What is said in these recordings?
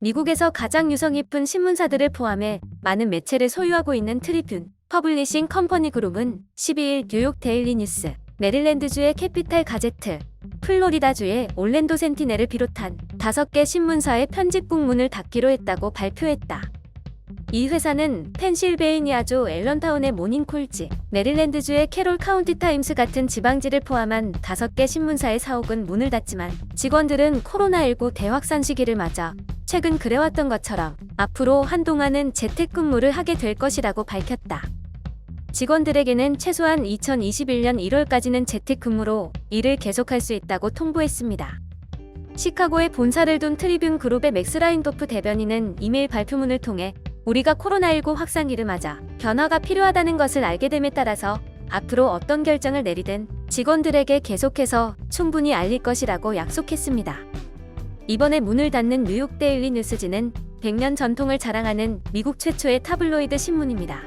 미국에서 가장 유성 깊은 신문사들을 포함해 많은 매체를 소유하고 있는 트리뷴 퍼블리싱 컴퍼니 그룹은 12일 뉴욕 데일리 뉴스, 메릴랜드주의 캐피탈 가제트, 플로리다주의 올랜도 센티넬을 비롯한 5개 신문사의 편집국 문을 닫기로 했다고 발표했다. 이 회사는 펜실베이니아주 앨런타운의 모닝콜지, 메릴랜드주의 캐롤 카운티 타임스 같은 지방지를 포함한 5개 신문사의 사옥은 문을 닫지만 직원들은 코로나19 대확산 시기를 맞아 최근 그래왔던 것처럼 앞으로 한동안은 재택근무를 하게 될 것이라고 밝혔다. 직원들에게는 최소한 2021년 1월까지는 재택근무로 일을 계속할 수 있다고 통보했습니다. 시카고에 본사를 둔 트리뷴 그룹의 맥스 라인도프 대변인은 이메일 발표문을 통해 우리가 코로나19 확산기를 맞아 변화가 필요하다는 것을 알게 됨에 따라서 앞으로 어떤 결정을 내리든 직원들에게 계속해서 충분히 알릴 것이라고 약속했습니다. 이번에 문을 닫는 뉴욕 데일리 뉴스지는 100년 전통을 자랑하는 미국 최초의 타블로이드 신문입니다.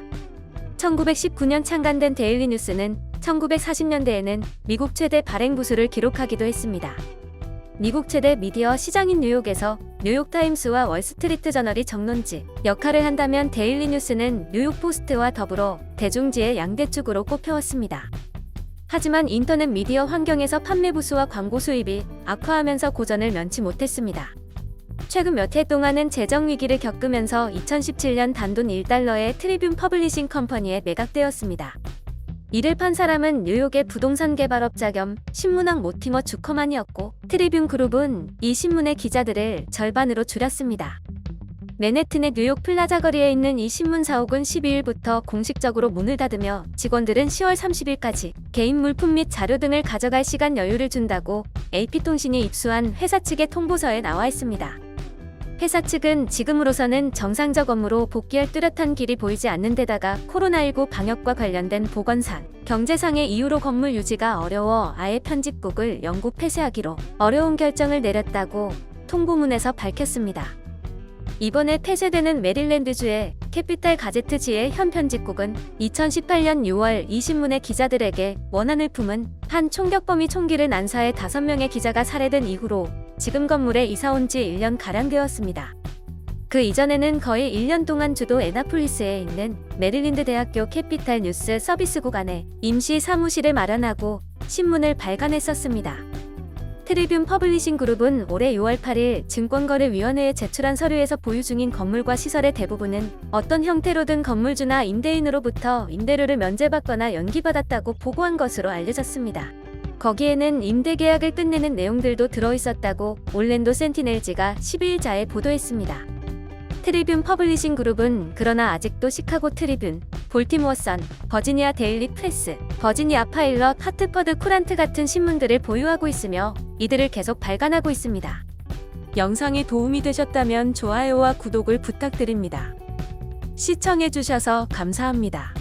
1919년 창간된 데일리 뉴스는 1940년대에는 미국 최대 발행 부수를 기록하기도 했습니다. 미국 최대 미디어 시장인 뉴욕에서 뉴욕타임스와 월스트리트 저널이 정론지 역할을 한다면 데일리 뉴스는 뉴욕 포스트와 더불어 대중지의 양대축으로 꼽혀왔습니다. 하지만 인터넷 미디어 환경에서 판매 부수와 광고 수입이 악화하면서 고전을 면치 못했습니다. 최근 몇 해 동안은 재정 위기를 겪으면서 2017년 단돈 1달러의 트리뷴 퍼블리싱 컴퍼니에 매각되었습니다. 이를 판 사람은 뉴욕의 부동산 개발업자 겸 신문왕 모티머 주커만이었고 트리뷴 그룹은 이 신문의 기자들을 절반으로 줄였습니다. 맨해튼의 뉴욕 플라자 거리에 있는 이 신문 사옥은 12일부터 공식적으로 문을 닫으며 직원들은 10월 30일까지 개인 물품 및 자료 등을 가져갈 시간 여유를 준다고 AP통신이 입수한 회사 측의 통보서에 나와 있습니다. 회사 측은 지금으로서는 정상적 업무로 복귀할 뚜렷한 길이 보이지 않는 데다가 코로나19 방역과 관련된 보건상, 경제상의 이유로 건물 유지가 어려워 아예 편집국을 영구 폐쇄하기로 어려운 결정을 내렸다고 통보문에서 밝혔습니다. 이번에 폐쇄되는 메릴랜드주의 캐피탈 가제트지의 현 편집국은 2018년 6월 이 신문의 기자들에게 원한을 품은 한 총격범이 총기를 난사해 5명의 기자가 살해된 이후로 지금 건물에 이사 온 지 1년 가량 되었습니다. 그 이전에는 거의 1년 동안 주도 에나폴리스에 있는 메릴랜드 대학교 캐피탈 뉴스 서비스국 안에 임시 사무실을 마련하고 신문을 발간했었습니다. 트리뷴 퍼블리싱 그룹은 올해 6월 8일 증권거래위원회에 제출한 서류에서 보유 중인 건물과 시설의 대부분은 어떤 형태로든 건물주나 임대인으로부터 임대료를 면제받거나 연기받았다고 보고한 것으로 알려졌습니다. 거기에는 임대 계약을 끝내는 내용들도 들어있었다고 올랜도 센티넬지가 12일 자에 보도했습니다. 트리뷴 퍼블리싱 그룹은 그러나 아직도 시카고 트리뷴, 볼티모어 선, 버지니아 데일리 프레스, 버지니아 파일럿, 하트퍼드 쿠란트 같은 신문들을 보유하고 있으며 이들을 계속 발간하고 있습니다. 영상이 도움이 되셨다면 좋아요와 구독을 부탁드립니다. 시청해주셔서 감사합니다.